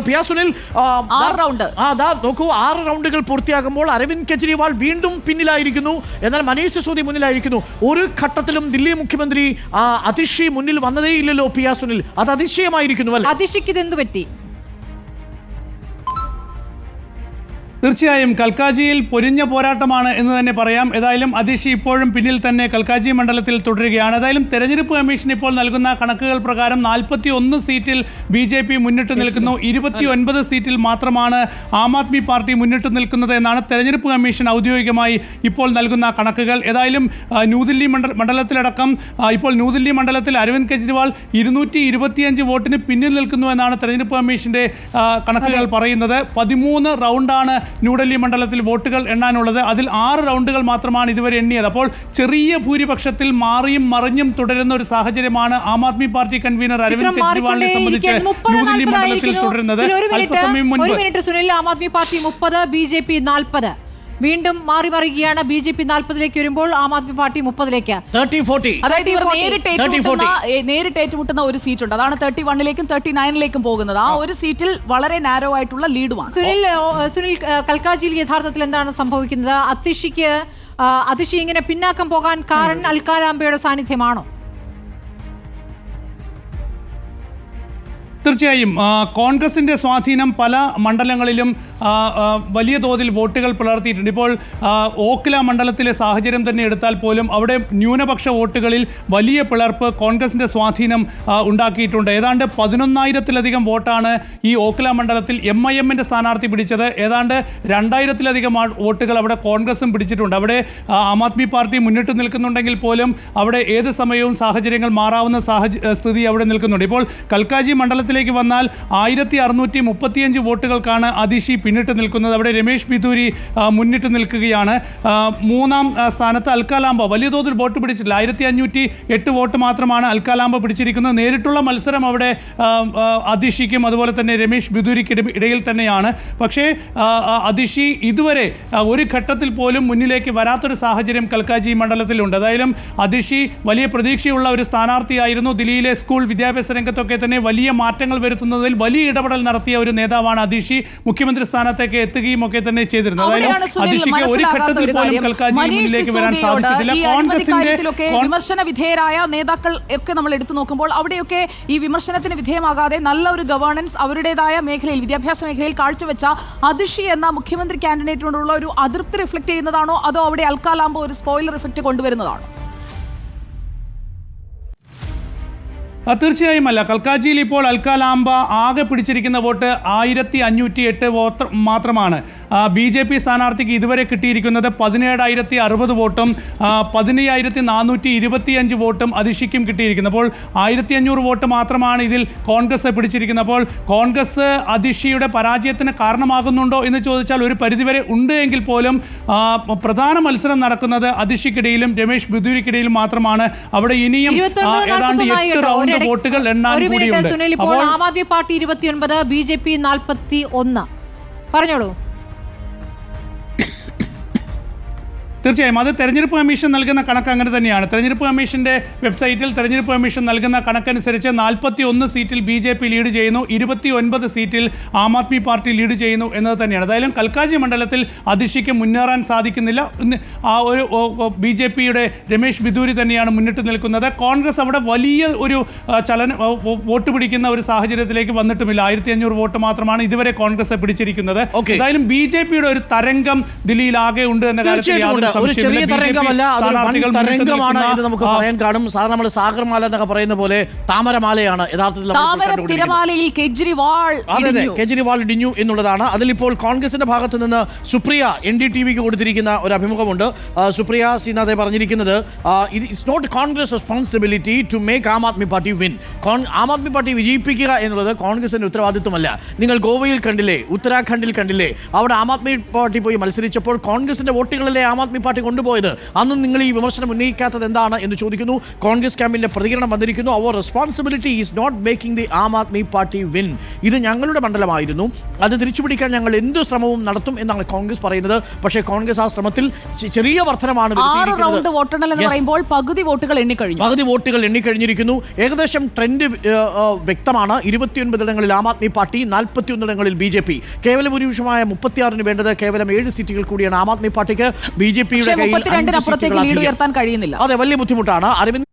പിയ സുനിൽ ആ, ആറ് ദാ- റൗണ്ട്. ആ നോക്കൂ ആറ് റൗണ്ടുകൾ പൂർത്തിയാകുമ്പോൾ അരവിന്ദ് കെജ്രിവാൾ വീണ്ടും പിന്നിലായിരിക്കുന്നു. എന്നാൽ മനീഷ് സിസോദി മുന്നിലായിരിക്കുന്നു. ഒരു ഘട്ടത്തിലും ദില്ലി മുഖ്യമന്ത്രി ആ, അതിഷി മുന്നിൽ വന്നതേ ഇല്ലല്ലോ പിയാസുനിൽ. അത് അതിശയമായിരിക്കുന്നു അല്ലെ? അതിശയ്ക്ക് ഇതെന്ത് പറ്റി? തീർച്ചയായും കൽക്കാജിയിൽ പൊരിഞ്ഞ പോരാട്ടമാണ് എന്ന് തന്നെ പറയാം. ഏതായാലും അതിഷി ഇപ്പോഴും പിന്നിൽ തന്നെ കൽക്കാജി മണ്ഡലത്തിൽ തുടരുകയാണ്. ഏതായാലും തെരഞ്ഞെടുപ്പ് കമ്മീഷൻ ഇപ്പോൾ നൽകുന്ന കണക്കുകൾ പ്രകാരം നാൽപ്പത്തി ഒന്ന് സീറ്റിൽ ബി ജെ പി മുന്നിട്ട് നിൽക്കുന്നു. ഇരുപത്തി ഒൻപത് സീറ്റിൽ മാത്രമാണ് ആം ആദ്മി പാർട്ടി മുന്നിട്ട് നിൽക്കുന്നത് എന്നാണ് തെരഞ്ഞെടുപ്പ് കമ്മീഷൻ ഔദ്യോഗികമായി ഇപ്പോൾ നൽകുന്ന കണക്കുകൾ. ഏതായാലും ന്യൂദില്ലി മണ്ഡ മണ്ഡലത്തിലടക്കം ഇപ്പോൾ ന്യൂദില്ലി മണ്ഡലത്തിൽ അരവിന്ദ് കെജ്രിവാൾ ഇരുന്നൂറ്റി ഇരുപത്തിയഞ്ച് വോട്ടിന് പിന്നിൽ നിൽക്കുന്നു എന്നാണ് തെരഞ്ഞെടുപ്പ് കമ്മീഷന്റെ കണക്കുകൾ പറയുന്നത്. പതിമൂന്ന് റൗണ്ടാണ് ന്യൂഡൽഹി മണ്ഡലത്തിൽ വോട്ടുകൾ എണ്ണാനുള്ളത്. അതിൽ ആറ് റൗണ്ടുകൾ മാത്രമാണ് ഇതുവരെ എണ്ണിയത്. അപ്പോൾ ചെറിയ ഭൂരിപക്ഷത്തിൽ മാറിയും മറിഞ്ഞും തുടരുന്ന ഒരു സാഹചര്യമാണ് ആം ആദ്മി പാർട്ടി കൺവീനർ അരവിന്ദ് കെജ്രിവാളിനെ സംബന്ധിച്ച് ന്യൂഡൽഹി മണ്ഡലത്തിൽ തുടരുന്നത്. അല്പസമയം മുൻപ്. ആം ആദ്മി പാർട്ടി മുപ്പത് ബി ജെ പി നാൽപ്പത്. വീണ്ടും മാറി മറിയുകയാണ് ബി ജെ പി നാൽപ്പതിലേക്ക് വരുമ്പോൾ ആം ആദ്മി പാർട്ടി മുപ്പതിലേക്ക്. അതായത് ഇവർ 30, നേരിട്ട് 30, ഏറ്റുമുട്ടുന്ന നേരിട്ട് ഏറ്റുമുട്ടുന്ന ഒരു സീറ്റ് ഉണ്ട് അതാണ് തേർട്ടി വണ്ണിലേക്കും തേർട്ടി നയനിലേക്കും പോകുന്നത്. ആ ഒരു സീറ്റിൽ വളരെ നാരോ ആയിട്ടുള്ള ലീഡുമാണ് സുനിൽ സുനിൽ കൽക്കാജിയിൽ യഥാർത്ഥത്തിൽ എന്താണ് സംഭവിക്കുന്നത്? അതിഷിക്ക് അതിഷി ഇങ്ങനെ പിന്നാക്കം പോകാൻ കാരണം അൽക്കാലാംബയുടെ സാന്നിധ്യമാണോ? തീർച്ചയായും കോൺഗ്രസിന്റെ സ്വാധീനം പല മണ്ഡലങ്ങളിലും വലിയ തോതിൽ വോട്ടുകൾ പുലർത്തിയിട്ടുണ്ട് ഇപ്പോൾ ഓക്ല മണ്ഡലത്തിലെ സാഹചര്യം തന്നെ എടുത്താൽ പോലും അവിടെ ന്യൂനപക്ഷ വോട്ടുകളിൽ വലിയ പിളർപ്പ് കോൺഗ്രസിന്റെ സ്വാധീനം ഉണ്ടാക്കിയിട്ടുണ്ട്. ഏതാണ്ട് പതിനൊന്നായിരത്തിലധികം വോട്ടാണ് ഈ ഓക്ല മണ്ഡലത്തിൽ എം ഐ എമ്മിന്റെ സ്ഥാനാർത്ഥി പിടിച്ചത്. ഏതാണ്ട് രണ്ടായിരത്തിലധികം വോട്ടുകൾ അവിടെ കോൺഗ്രസും പിടിച്ചിട്ടുണ്ട്. അവിടെ ആ, ആദ്മി പാർട്ടി മുന്നിട്ട് നിൽക്കുന്നുണ്ടെങ്കിൽ പോലും അവിടെ ഏത് സമയവും സാഹചര്യങ്ങൾ മാറാവുന്ന സാഹചര്യ സ്ഥിതി അവിടെ നിൽക്കുന്നുണ്ട്. ഇപ്പോൾ കൽക്കാജി മണ്ഡലത്തിലേക്ക് വന്നാൽ ആയിരത്തി വോട്ടുകൾക്കാണ് അതിഷി പിന്നിട്ട് നിൽക്കുന്നത് അവിടെ രമേശ് ബിദൂരി മുന്നിട്ട് നിൽക്കുകയാണ്. മൂന്നാം സ്ഥാനത്ത് അൽക്കാലാമ്പ വലിയ തോതിൽ വോട്ട് പിടിച്ചിട്ടില്ല. ആയിരത്തി അഞ്ഞൂറ്റി എട്ട് വോട്ട് മാത്രമാണ് അൽക്കാലാമ്പ പിടിച്ചിരിക്കുന്നത്. നേരിട്ടുള്ള മത്സരം അവിടെ അതിഷിക്കും അതുപോലെ തന്നെ രമേശ് ബിദൂരിക്ക് ഇട- ഇടയിൽ തന്നെയാണ്. പക്ഷേ അതിഷി ഇതുവരെ ഒരു ഘട്ടത്തിൽ പോലും മുന്നിലേക്ക് വരാത്തൊരു സാഹചര്യം കൽക്കാജി മണ്ഡലത്തിലുണ്ട്. അതായാലും അതിഷി വലിയ പ്രതീക്ഷയുള്ള ഒരു സ്ഥാനാർത്ഥിയായിരുന്നു. ദില്ലിയിലെ സ്കൂൾ വിദ്യാഭ്യാസ രംഗത്തൊക്കെ തന്നെ വലിയ മാറ്റങ്ങൾ വരുത്തുന്നതിൽ വലിയ ഇടപെടൽ നടത്തിയ ഒരു നേതാവാണ് അതിഷി മുഖ്യമന്ത്രി സ്ഥാനത്തേക്ക് എത്തുകയും ഒക്കെ തന്നെ ചെയ്തിരുന്നു. അതായത് അതിഷിക്ക് ഒരു ഘട്ടത്തിൽ പോലും കൽക്കാജി മുന്നിലേക്ക് വരാൻ സാധിച്ചിട്ടില്ല. കോൺഗ്രസിന്റെ വിമർശന വിധേയരായ നേതാക്കൾ ഒക്കെ നമ്മൾ എടുത്തു നോക്കുമ്പോൾ അവിടെയൊക്കെ ഈ വിമർശനത്തിന് വിധേയമാകാതെ നല്ല ഒരു ഗവേണൻസ് അവരുടേതായ മേഖലയിൽ വിദ്യാഭ്യാസ മേഖലയിൽ കാഴ്ചവെച്ച അതിഷി എന്ന മുഖ്യമന്ത്രി കാൻഡിഡേറ്റിനോടുള്ള ഒരു അതൃപ്തി റിഫ്ലക്ട് ചെയ്യുന്നതാണോ? അതോ അവിടെ അൽക്കാലാമ്പോ ഒരു സ്പോയിലർ ഇഫക്റ്റ് കൊണ്ടുവരുന്നതാണോ? ആ, തീർച്ചയായും അല്ല. കൽക്കാജിയിൽ ഇപ്പോൾ അൽക്കാലാംബ ആകെ പിടിച്ചിരിക്കുന്ന വോട്ട് ആയിരത്തി അഞ്ഞൂറ്റി എട്ട് വോട്ട് മാത്രമാണ് ബി ജെ പി സ്ഥാനാർത്ഥിക്ക് ഇതുവരെ കിട്ടിയിരിക്കുന്നത് പതിനേഴായിരത്തി അറുപത് വോട്ടും പതിനയ്യായിരത്തി നാനൂറ്റി ഇരുപത്തിയഞ്ച് വോട്ടും അതിഷിക്കും കിട്ടിയിരിക്കുന്നത് അപ്പോൾ ആയിരത്തി അഞ്ഞൂറ് വോട്ട് മാത്രമാണ് ഇതിൽ കോൺഗ്രസ് പിടിച്ചിരിക്കുന്നത്. അപ്പോൾ കോൺഗ്രസ് അതിഷിയുടെ പരാജയത്തിന് കാരണമാകുന്നുണ്ടോ എന്ന് ചോദിച്ചാൽ ഒരു പരിധിവരെ ഉണ്ട് എങ്കിൽ പോലും പ്രധാന മത്സരം നടക്കുന്നത് അതിഷിക്കിടയിലും രമേശ് ബിദൂരിക്കിടയിലും മാത്രമാണ്. അവിടെ ഇനിയും ഏതാണ്ട് എട്ട് റൗണ്ട് വോട്ടുകൾ എണ്ണാൻ ഒരു മിനിറ്റ് കൂടിയുണ്ട് സുനിൽ. ഇപ്പോൾ ആം ആദ്മി പാർട്ടി ഇരുപത്തിയൊൻപത് ബി ജെ പി നാൽപ്പത്തി ഒന്ന്. പറഞ്ഞോളൂ. തീർച്ചയായും അത് തെരഞ്ഞെടുപ്പ് കമ്മീഷൻ നൽകുന്ന കണക്ക് അങ്ങനെ തന്നെയാണ്. തെരഞ്ഞെടുപ്പ് കമ്മീഷന്റെ വെബ്സൈറ്റിൽ തെരഞ്ഞെടുപ്പ് കമ്മീഷൻ നൽകുന്ന കണക്കനുസരിച്ച് നാൽപ്പത്തി ഒന്ന് സീറ്റിൽ ബി ജെ പി ലീഡ് ചെയ്യുന്നു ഇരുപത്തി ഒൻപത് സീറ്റിൽ ആം ആദ്മി പാർട്ടി ലീഡ് ചെയ്യുന്നു എന്നത് തന്നെയാണ്. ഏതായാലും കൽക്കാജി മണ്ഡലത്തിൽ അതിഷിക്ക് മുന്നേറാൻ സാധിക്കുന്നില്ല. ആ ഒരു ബി ജെ പിയുടെ രമേശ് ബിദൂരി തന്നെയാണ് മുന്നിട്ട് നിൽക്കുന്നത്. കോൺഗ്രസ് അവിടെ വലിയ ഒരു ചലന വോട്ട് പിടിക്കുന്ന ഒരു സാഹചര്യത്തിലേക്ക് വന്നിട്ടുമില്ല. ആയിരത്തി അഞ്ഞൂറ് വോട്ട് മാത്രമാണ് ഇതുവരെ കോൺഗ്രസ് പിടിച്ചിരിക്കുന്നത്. ഏതായാലും ബി ജെ പിയുടെ ഒരു തരംഗം ദില്ലിയിൽ ആകെ ഉണ്ട് എന്ന കാര്യത്തിൽ. ഒരു. ചെറിയ തരംഗമല്ല അതൊരു തരംഗമാണ് എന്ന് നമുക്ക് പറയാൻ കാണും സാധാരണ നമ്മൾ സാഗർമാല എന്നൊക്കെ പറയുന്ന പോലെ താമരമാലയാണ് യഥാർത്ഥത്തിൽ. തിരമാലയിൽ കെജ്രിവാൾ അതെ. കെജ്രിവാൾ ഇടിഞ്ഞു എന്നുള്ളതാണ് അതിലിപ്പോൾ കോൺഗ്രസിന്റെ ഭാഗത്ത് നിന്ന് സുപ്രിയ എൻ ഡി ടി വിക്ക് കൊടുത്തിരിക്കുന്ന ഒരു അഭിമുഖമുണ്ട് സുപ്രിയ ശ്രീനാഥെ പറഞ്ഞിരിക്കുന്നത് ഇത് it's not Congress responsibility to make Aam Aadmi party win Aam Aadmi party വിജയിപ്പിക്കുക എന്നുള്ളത് കോൺഗ്രസിന്റെ ഉത്തരവാദിത്വമല്ല നിങ്ങൾ ഗോവയിൽ കണ്ടില്ലേ ഉത്തരാഖണ്ഡിൽ കണ്ടില്ലേ അവിടെ ആം ആദ്മി പാർട്ടി പോയി മത്സരിച്ചപ്പോൾ കോൺഗ്രസിന്റെ വോട്ടുകളിലെ ആം ആദ്മി പാർട്ടി കൊണ്ടുപോയത്? അന്ന് നിങ്ങൾ ഈ വിമർശനം ഉന്നയിക്കാത്തത് എന്താണ് എന്ന് ചോദിക്കുന്നു. കോൺഗ്രസ് ക്യാമ്പിന്റെ പ്രതികരണം വന്നിരിക്കുന്നു. അവർ responsibility is not making the Aam Aadmi party win ഇത് ഞങ്ങളുടെ മണ്ഡലമായിരുന്നു. അത് തിരിച്ചുപിടിക്കാൻ ഞങ്ങൾ എന്ത് ശ്രമവും നടത്തും എന്നാണ് കോൺഗ്രസ് പറയുന്നത്. പക്ഷേ കോൺഗ്രസ് ആ ശ്രമത്തിൽ ചെറിയ വർധനമാണ് പറയുമ്പോൾ പകുതി വോട്ടുകൾ എണ്ണിക്കഴിഞ്ഞു. പകുതി വോട്ടുകൾ എണ്ണിക്കഴിഞ്ഞിരിക്കുന്നു. ഏകദേശം ട്രെൻഡ് വ്യക്തമാണ്. ഇരുപത്തിയൊൻപതിടങ്ങളിൽ ആം ആദ്മി പാർട്ടി നാൽപ്പത്തിയൊന്നിടങ്ങളിൽ ബി ജെ പി. കേവല ഭൂരിപക്ഷമായ മുപ്പത്തിയാറിന് വേണ്ടത് കേവലം ഏഴ് സീറ്റുകൾ കൂടിയാണ് ആം ആദ്മി പാർട്ടിക്ക്. ബി ജെ പിയുടെ മുപ്പത്തിരണ്ടിനപ്പുറത്തേക്ക് അഞ്ച് ലീഡ് ഉയർത്താൻ കഴിയുന്നില്ല. അതെ വലിയ ബുദ്ധിമുട്ടാണ്. അരവിന്ദ്